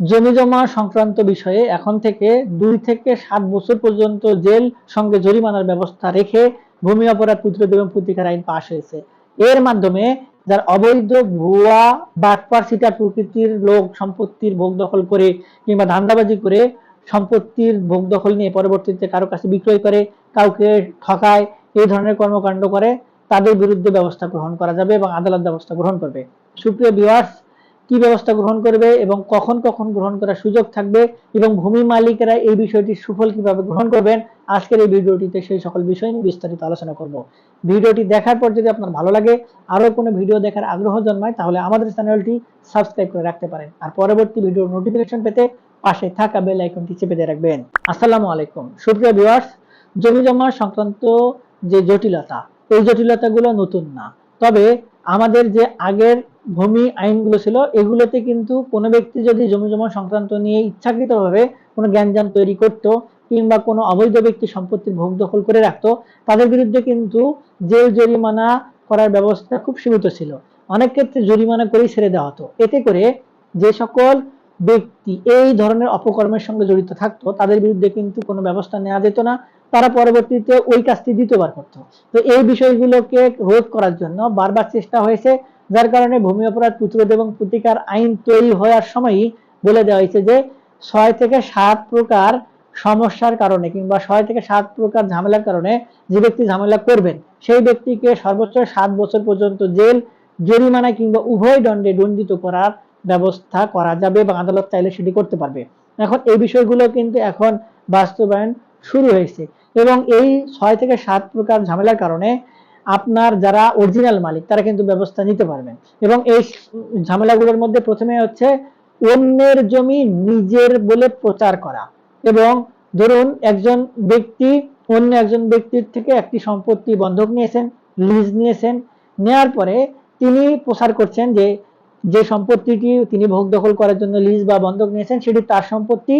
জমি জমা সংক্রান্ত বিষয়ে এখন থেকে দুই থেকে সাত বছর পর্যন্ত জেল সঙ্গে জরিমানার ব্যবস্থা রেখে ভূমি অপরাধ প্রতিরোধ এবং প্রতিকার আইন পাশ হয়েছে। এর মাধ্যমে যার অবৈধ ভুয়া বাটপার সিটার প্রকৃতির লোক সম্পত্তির ভোগ দখল করে কিংবা ধান্দাবাজি করে সম্পত্তির ভোগ দখল নিয়ে পরবর্তীতে কারও কাছে বিক্রয় করে, কাউকে ঠকায়, এই ধরনের কর্মকাণ্ড করে, তাদের বিরুদ্ধে ব্যবস্থা গ্রহণ করা যাবে এবং আদালত ব্যবস্থা গ্রহণ করবে। সুপ্রিয় বিওয়ার্স কি ব্যবস্থা গ্রহণ করবে এবং কখন কখন গ্রহণ করার সুযোগ থাকবে এবং ভূমি মালিকেরা এই বিষয়টির সুফল কীভাবে গ্রহণ করবেন, আজকের এই ভিডিওটিতে সেই সকল বিষয় নিয়ে বিস্তারিত আলোচনা করব। ভিডিওটি দেখার পর যদি আপনার ভালো লাগে আরও কোনো ভিডিও দেখার আগ্রহ জন্মায়, তাহলে আমাদের চ্যানেলটি সাবস্ক্রাইব করে রাখতে পারেন। আর পরবর্তী ভিডিওর নোটিফিকেশন পেতে পাশে থাকা বেল আইকনটি চেপে দিয়ে রাখবেন। আসসালামু আলাইকুম। সুপ্রিয় ভিউয়ার্স জমি জমা সংক্রান্ত যে জটিলতা, এই জটিলতাগুলো নতুন না। তবে আমাদের যে আগের ভূমি আইনগুলো ছিল, এগুলোতে কিন্তু কোনো ব্যক্তি যদি জমি জমা সংক্রান্ত নিয়ে ইচ্ছাকৃতভাবে কোনো জ্ঞানজাম তৈরি করত কিংবা কোনো অবৈধ ব্যক্তি সম্পত্তির ভোগ দখল করে রাখতো, তাদের বিরুদ্ধে কিন্তু জেল জরিমানা করার ব্যবস্থা খুব সীমিত ছিল। অনেক ক্ষেত্রে জরিমানা করেই ছেড়ে দেওয়া হতো। এতে করে যে সকল ব্যক্তি এই ধরনের অপকর্মের সঙ্গে জড়িত থাকতো, তাদের বিরুদ্ধে কিন্তু কোনো ব্যবস্থা নেওয়া যেত না। তারা পরবর্তীতে ওই কাজটি দ্বিতীয়বার করত। তো এই বিষয়গুলোকে রোধ করার জন্য বারবার চেষ্টা হয়েছে যার কারণে ভূমি অপরাধ প্রতিরোধ এবং প্রতিকার আইন তৈরি হওয়ার সময়ই বলে দেওয়া হয়েছে যে ছয় থেকে সাত প্রকার সমস্যার কারণে কিংবা ছয় থেকে সাত প্রকার ঝামেলার কারণে যে ব্যক্তি ঝামেলা করবেন, সেই ব্যক্তিকে সর্বোচ্চ সাত বছর পর্যন্ত জেল, জরিমানা কিংবা উভয় দণ্ডে দণ্ডিত করার ব্যবস্থা করা যাবে এবং আদালত চাইলে সেটি করতে পারবে। এখন এই বিষয়গুলো কিন্তু এখন বাস্তবায়ন শুরু হয়েছে এবং এই ছয় থেকে সাত প্রকার ঝামেলার কারণে আপনার যারা অরিজিনাল মালিক, তারা কিন্তু ব্যবস্থা নিতে পারবেন। এবং এই ঝামেলাগুলোর মধ্যে প্রথমে হচ্ছে অন্যের জমি নিজের বলে প্রচার করা। এবং ধরুন একজন ব্যক্তি, অন্য একজন ব্যক্তির থেকে একটি সম্পত্তি বন্ধক নিয়েছেন লিজ নিয়েছেন, নেয়ার পরে তিনি প্রচার করছেন যে যে সম্পত্তিটি তিনি ভোগ দখল করার জন্য লিজ বা বন্ধক নিয়েছেন, সেটি তার সম্পত্তি,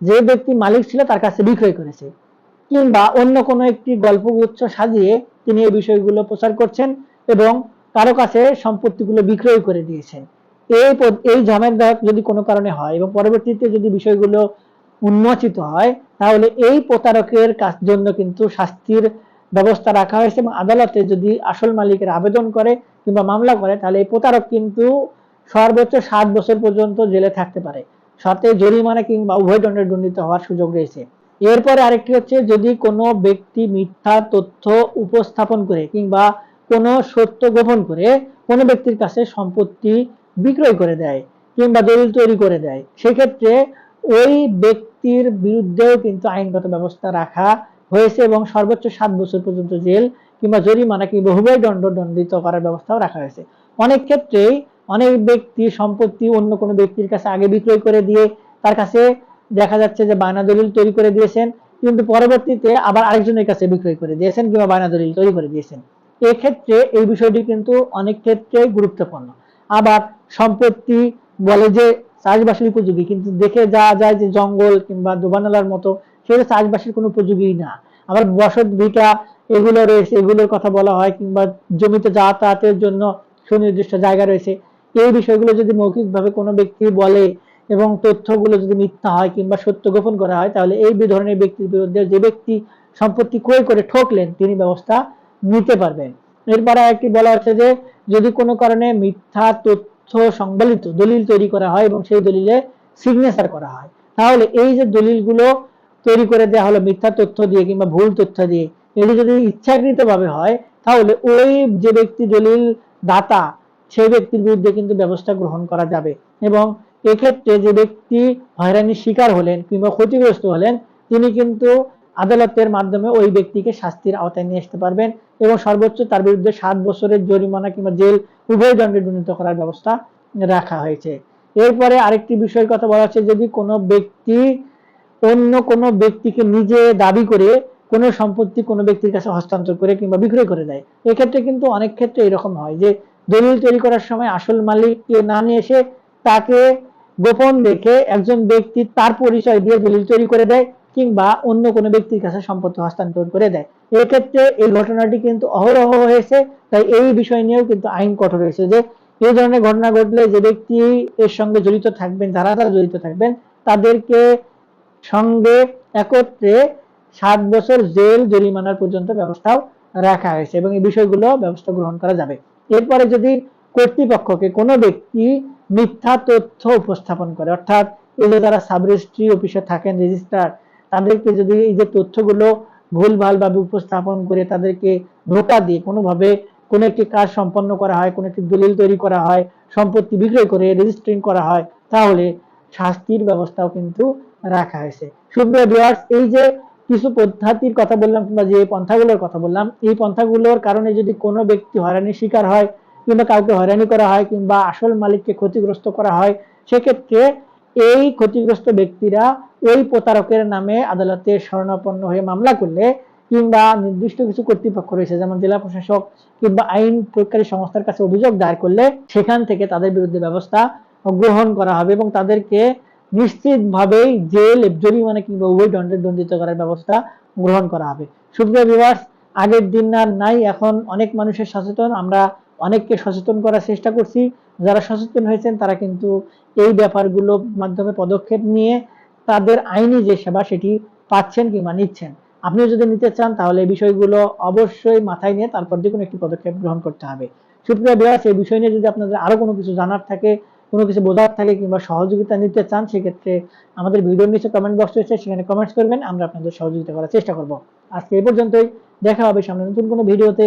যে ব্যক্তি মালিক ছিল তার কাছে বিক্রয় করেছে। কিংবা অন্য কোনো একটি গল্পগুচ্ছ সাজিয়ে তিনি এই বিষয়গুলো প্রচার করছেন এবং কারও কাছে সম্পত্তিগুলো বিক্রয় করে দিয়েছেন। এই এই ঝামেলাদায়ক যদি কোনো কারণে হয় এবং পরবর্তীতে যদি বিষয়গুলো উন্মোচিত হয়, তাহলে এই প্রতারকের কাজ জন্য কিন্তু শাস্তির ব্যবস্থা রাখা হয়েছে এবং আদালতে যদি আসল মালিকের আবেদন করে কিংবা মামলা করে, তাহলে এই প্রতারক কিন্তু সর্বোচ্চ সাত বছর পর্যন্ত জেলে থাকতে পারে। সাথে জরিমানা কিংবা উভয় দণ্ডে দণ্ডিত হওয়ার সুযোগ রয়েছে। এরপরে আরেকটি হচ্ছে যদি কোনো ব্যক্তি মিথ্যা তথ্য উপস্থাপন করে কিংবা কোনো সত্য গোপন করে, কোনো ব্যক্তির কাছে সম্পত্তি বিক্রয় করে দেয় কিংবা দলিল তৈরি করে দেয়, সেক্ষেত্রে ওই ব্যক্তির বিরুদ্ধেও কিন্তু আইনগত ব্যবস্থা রাখা হয়েছে এবং সর্বোচ্চ সাত বছর পর্যন্ত জেল কিংবা জরিমানা কি উভয় দণ্ড দণ্ডিত করার ব্যবস্থাও রাখা হয়েছে। অনেক ক্ষেত্রেই অনেক ব্যক্তি সম্পত্তি অন্য কোনো ব্যক্তির কাছে আগে বিক্রয় করে দিয়ে তার কাছে দেখা যাচ্ছে যে বায়না দলিল তৈরি করে দিয়েছেন, কিন্তু পরবর্তীতে আবার আরেকজনের কাছে বিক্রয় করে দিয়েছেন কিংবা বায়না দলিল তৈরি করে দিয়েছেন। এক্ষেত্রে এই বিষয়টি কিন্তু অনেক ক্ষেত্রে গুরুত্বপূর্ণ। আবার সম্পত্তি বলে যে চাষবাসের উপযোগী, কিন্তু দেখে যাওয়া যায় যে জঙ্গল কিংবা দোবানালার মতো সেটা চাষবাসের কোনো উপযোগী না। আবার বসত ভিটা এগুলো রয়েছে, এগুলোর কথা বলা হয় কিংবা জমিতে যাতায়াতের জন্য সুনির্দিষ্ট জায়গা রয়েছে। এই বিষয়গুলো যদি মৌখিকভাবে কোনো ব্যক্তি বলে এবং তথ্যগুলো যদি মিথ্যা হয় কিংবা সত্য গোপন করা হয়, তাহলে এই ধরনের ব্যক্তির বিরুদ্ধে যে ব্যক্তি সম্পত্তি ক্রয় করে ঠকলেন, তিনি ব্যবস্থা নিতে পারবেন। এরপরে একটি বলা হচ্ছে যে, যদি কোনো কারণে মিথ্যা তথ্য সংবলিত দলিল তৈরি করা হয় এবং সেই দলিলে সিগনেচার করা হয়, তাহলে এই যে দলিলগুলো তৈরি করে দেওয়া হলো, মিথ্যা তথ্য দিয়ে কিংবা ভুল তথ্য দিয়ে, এটি যদি ইচ্ছাকৃত ভাবে হয়, তাহলে ওই যে ব্যক্তি দলিল দাতা সেই ব্যক্তির বিরুদ্ধে কিন্তু ব্যবস্থা গ্রহণ করা যাবে এবং এক্ষেত্রে যে ব্যক্তি হয়রানির শিকার হলেন কিংবা ক্ষতিগ্রস্ত হলেন, তিনি কিন্তু আদালতের মাধ্যমে ওই ব্যক্তিকে শাস্তির আওতায় নিয়ে আসতে পারবেন এবং সর্বোচ্চ তার বিরুদ্ধে সাত বছরের জরিমানা কিংবা জেল উভয় দণ্ডে দণ্ডিত করার ব্যবস্থা রাখা হয়েছে। এরপরে আরেকটি বিষয়ের কথা বলা হচ্ছে, যদি কোনো ব্যক্তি অন্য কোনো ব্যক্তিকে নিজে দাবি করে কোনো সম্পত্তি কোনো ব্যক্তির কাছে হস্তান্তর করে কিংবা বিক্রয় করে দেয়, এক্ষেত্রে কিন্তু অনেক ক্ষেত্রে এরকম হয় যে দলিল তৈরি করার সময় আসল মালিককে না নিয়ে এসে তাকে গোপন দেখে একজন ব্যক্তি তার পরিচয় দিয়ে দলিল তৈরি করে দেয় কিংবা অন্য কোনো ব্যক্তির কাছে সম্পত্তি হস্তান্তর করে দেয়। এক্ষেত্রে এই ঘটনাটি কিন্তু অহরহ হয়েছে, তাই এই বিষয় নিয়েও কিন্তু আইন কঠোর হয়েছে যে, এই ধরনের ঘটনা ঘটলে যে ব্যক্তি এর সঙ্গে জড়িত থাকবেন, যারা যারা জড়িত থাকবেন, তাদেরকে সঙ্গে একত্রে সাত বছর জেল জরিমানার পর্যন্ত ব্যবস্থাও রাখা হয়েছে এবং এই বিষয়গুলো ব্যবস্থা গ্রহণ করা যাবে। এরপরে যদি কর্তৃপক্ষকে কোনো ব্যক্তি মিথ্যা তথ্য উপস্থাপন করে। অর্থাৎ এই যে যারা সাব রেজিস্ট্রি অফিসে থাকেন, রেজিস্ট্রার, তাদেরকে যদি এই যে তথ্যগুলো ভুলভাল ভাবে উপস্থাপন করে তাদেরকে ধোকা দিয়ে কোনোভাবে কোনো একটি কাজ সম্পন্ন করা হয়, কোনো একটি দলিল তৈরি করা হয়, সম্পত্তি বিক্রয় করে রেজিস্ট্রিং করা হয়, তাহলে শাস্তির ব্যবস্থাও কিন্তু রাখা হয়েছে। সুপ্রিয় ভিউয়ার্স এই যে কিছু পদ্ধতির কথা বললাম কিংবা যে পন্থাগুলোর কথা বললাম, এই পন্থাগুলোর কারণে যদি কোনো ব্যক্তি হয়রানির শিকার হয় কিংবা কাউকে হয়রানি করা হয় কিংবা আসল মালিককে ক্ষতিগ্রস্ত করা হয়, সেক্ষেত্রে এই ক্ষতিগ্রস্ত ব্যক্তিরা ওই প্রতারকের নামে আদালতে শরণাপন্ন হয়ে মামলা করলে কিংবা নির্দিষ্ট কিছু কর্তৃপক্ষ রয়েছে, যেমন জেলা প্রশাসক কিংবা আইন প্রয়োগকারী সংস্থার কাছে অভিযোগ দায়ের করলে সেখান থেকে তাদের বিরুদ্ধে ব্যবস্থা গ্রহণ করা হবে এবং তাদেরকে নিশ্চিতভাবেই জেল, জরিমানা কিংবা উভয় দণ্ডে দণ্ডিত করার ব্যবস্থা গ্রহণ করা হবে। সুপ্রিয় বিভার্স আগের দিন আর নাই, এখন অনেক মানুষের সচেতন। আমরা অনেককে সচেতন করার চেষ্টা করছি। যারা সচেতন হয়েছেন, তারা কিন্তু এই ব্যাপারগুলোর মাধ্যমে পদক্ষেপ নিয়ে তাদের আইনি যে সেবা সেটি পাচ্ছেন কিংবা নিচ্ছেন। আপনিও যদি নিতে চান, তাহলে এই বিষয়গুলো অবশ্যই মাথায় নিয়ে তারপর যে কোনো একটি পদক্ষেপ গ্রহণ করতে হবে। সুপ্রিয় বিভাগ এই বিষয় নিয়ে যদি আপনাদের আরও কোনো কিছু জানার থাকে, কোনো কিছু বোঝার থাকে কিংবা সহযোগিতা নিতে চান, সেক্ষেত্রে আমাদের ভিডিওর নিচে কমেন্ট বক্স রয়েছে, সেখানে কমেন্টস করবেন, আমরা আপনাদের সহযোগিতা করার চেষ্টা করব। আজকে এই পর্যন্তই। দেখা হবে সামনে নতুন কোনো ভিডিওতে।